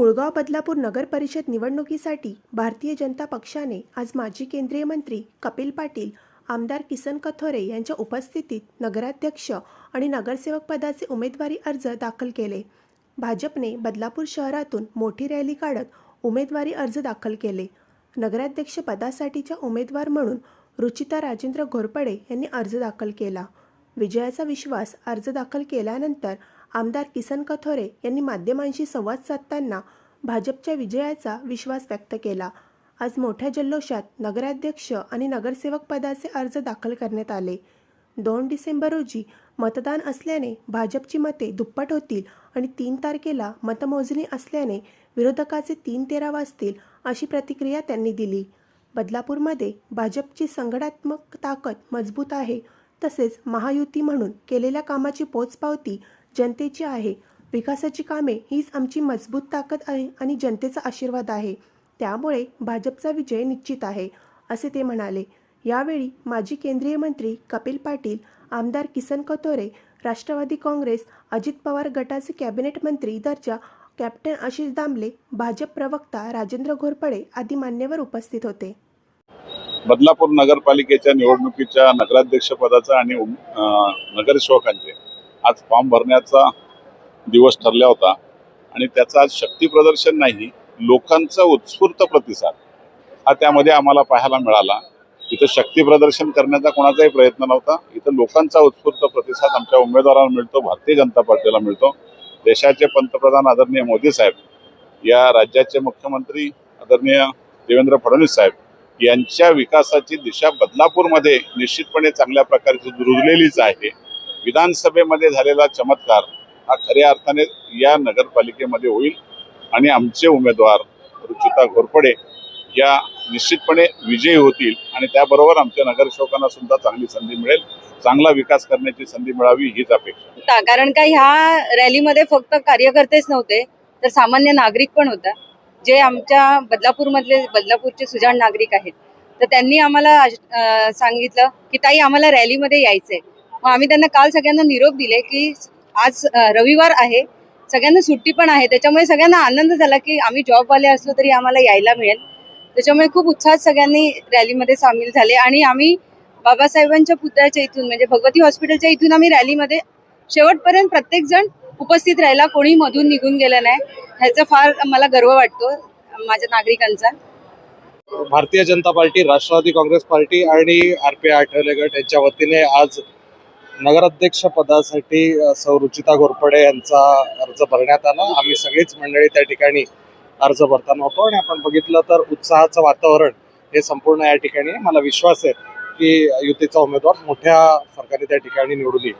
कुळगाव बदलापूर नगर परिषद निवडणुकीसाठी भारतीय जनता पक्षाने आज माजी केंद्रीय मंत्री कपिल पाटील आमदार किसन कथोरे यांच्या उपस्थितीत नगराध्यक्ष आणि नगरसेवक पदाचे उमेदवारी अर्ज दाखल केले. भाजपने बदलापूर शहरातून मोठी रॅली काढत उमेदवारी अर्ज दाखल केले. नगराध्यक्ष पदासाठीच्या उमेदवार म्हणून रुचिता राजेंद्र घोरपडे यांनी अर्ज दाखल केला. विजयाचा विश्वास अर्ज दाखल केल्यानंतर आमदार किसन कथोरे यांनी माध्यमांशी संवाद साधताना भाजपच्या विजयाचा विश्वास व्यक्त केला. आज मोठ्या जल्लोषात नगराध्यक्ष आणि नगरसेवक पदाचे अर्ज दाखल करण्यात आले. दोन डिसेंबर रोजी मतदान असल्याने भाजपची मते दुप्पट होतील आणि तीन तारखेला मतमोजणी असल्याने विरोधकाचे तीन तेरा वाजतील अशी प्रतिक्रिया त्यांनी दिली. बदलापूरमध्ये भाजपची संघटनात्मक ताकद मजबूत आहे तसेच महायुती म्हणून केलेल्या कामाची पोचपावती जनतेची आहे. विकासाची कामे हीच आमची मजबूत ताकद आहे आणि जनतेचा आशीर्वाद आहे. त्यामुळे भाजपचा विजय निश्चित आहे असे ते म्हणाले. यावेळी माजी केंद्रीय मंत्री कपिल पाटील आमदार किसन कतोरे राष्ट्रवादी काँग्रेस अजित पवार गटाचे कॅबिनेट मंत्री दर्जा कॅप्टन आशिष दामले भाजप प्रवक्ता राजेंद्र घोरपडे आदी मान्यवर उपस्थित होते. बदलापूर नगरपालिकेच्या निवडणुकीच्या नगराध्यक्ष पदाचा आणि नगरसेवकांचे आज फॉर्म भरण्याचा दिवस ठरला होता आणि त्याचा आज शक्तीप्रदर्शन नाही लोकांचा उत्स्फूर्त प्रतिसाद हा त्यामध्ये आम्हाला पाहायला मिळाला. इथं शक्ती प्रदर्शन करण्याचा कोणाचाही प्रयत्न नव्हता. इथं लोकांचा उत्स्फूर्त प्रतिसाद आमच्या उमेदवारांना मिळतो भारतीय जनता पार्टीला मिळतो. देशाचे पंतप्रधान आदरणीय मोदी साहेब या राज्याचे मुख्यमंत्री आदरणीय देवेंद्र फडणवीस साहेब यांच्या विकासाची दिशा बदलापूरमध्ये निश्चितपणे चांगल्या प्रकारची रुजलेलीच आहे. विधानसभेमध्ये झालेला चमत्कार हा खऱ्या अर्थाने या नगरपालिकेमध्ये होईल आणि आमचे उमेदवार रुचिता घोरपडे या निश्चितपणे विजयी होतील आणि त्याबरोबर आमच्या नगरसेवकांना सुद्धा चांगली संधी मिळेल. चांगला विकास करण्याची संधी मिळावी हीच अपेक्षा. का- कारण का ह्या रॅलीमध्ये फक्त कार्यकर्तेच नव्हते तर सामान्य नागरिक पण होता. जे आमच्या बदलापूरमधले बदलापूरचे सुजाण नागरिक आहेत. तर त्यांनी आम्हाला सांगितलं की ताई आम्हाला रॅलीमध्ये यायचंय. मग आम्ही त्यांना काल सगळ्यांना निरोप दिले की आज रविवार आहे. सगळ्यांना सुट्टी पण आहे. त्याच्यामुळे सगळ्यांना आनंद झाला की आम्ही जॉबवाले असलो तरी आम्हाला यायला मिळेल. त्याच्यामुळे खूप उत्साहात सगळ्यांनी रॅलीमध्ये सामील झाले आणि आम्ही बाबासाहेबांच्या पुतळ्याच्या इथून म्हणजे भगवती हॉस्पिटलच्या इथून आम्ही रॅलीमध्ये शेवटपर्यंत प्रत्येक जण उपस्थित राहिला. कोणी मधून निघून गेलं नाही. ह्याचा फार मला गर्व वाटतो माझ्या नागरिकांचा. भारतीय जनता पार्टी राष्ट्रवादी काँग्रेस पार्टी आणि आर पी आठवले गट यांच्या वतीने आज नगराध्यक्ष पदासाठी सौ रुचिता घोरपडे यांचा अर्ज भरण्यात आला. आम्ही सगळीच मंडळी त्या ठिकाणी अर्ज भरताना होतो आणि आपण बघितलं तर उत्साहाचं वातावरण हे संपूर्ण या ठिकाणी मला विश्वास आहे की युतीचा उमेदवार मोठ्या फरकाने त्या ठिकाणी निवडून येईल.